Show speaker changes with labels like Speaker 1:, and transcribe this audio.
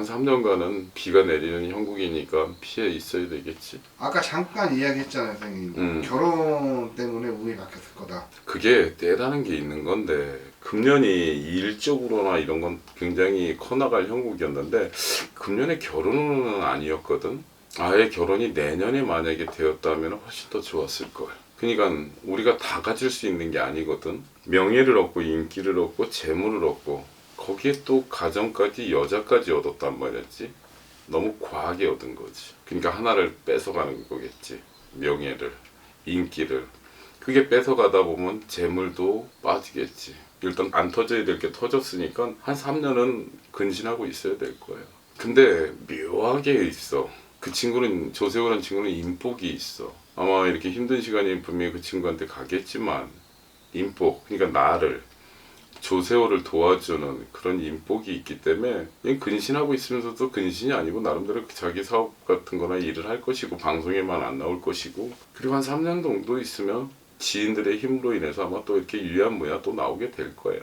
Speaker 1: 한 3년간은 비가 내리는 형국이니까 피해 있어야 되겠지.
Speaker 2: 아까 잠깐 이야기했잖아요, 선생님.
Speaker 1: 음.
Speaker 2: 결혼 때문에 운이 바뀌었을 거다.
Speaker 1: 그게 때라는 게 있는 건데 금년이 일적으로나 이런 건 굉장히 커나갈 형국이었는데 금년에 결혼은 아니었거든. 아예 결혼이 내년에 만약에 되었다면 훨씬 더 좋았을 걸. 그러니까 우리가 다 가질 수 있는 게 아니거든. 명예를 얻고 인기를 얻고 재물을 얻고 거기에 또 가정까지 여자까지 얻었단 말이었지. 너무 과하게 얻은 거지. 그러니까 하나를 뺏어가는 거겠지. 명예를, 인기를. 그게 뺏어가다 보면 재물도 빠지겠지. 일단 안 터져야 될 게 터졌으니까 한 3년은 근신하고 있어야 될 거예요. 근데 묘하게 있어. 그 친구는 조세호라는 친구는 인복이 있어. 아마 이렇게 힘든 시간이 분명히 그 친구한테 가겠지만 인복 그러니까 나를 조세호를 도와주는 그런 인복이 있기 때문에 근신하고 있으면서도 근신이 아니고 나름대로 자기 사업 같은 거나 일을 할 것이고 방송에만 안 나올 것이고 그리고 한 3년 정도 있으면 지인들의 힘으로 인해서 아마 또 이렇게 유야무야 또 나오게 될 거예요.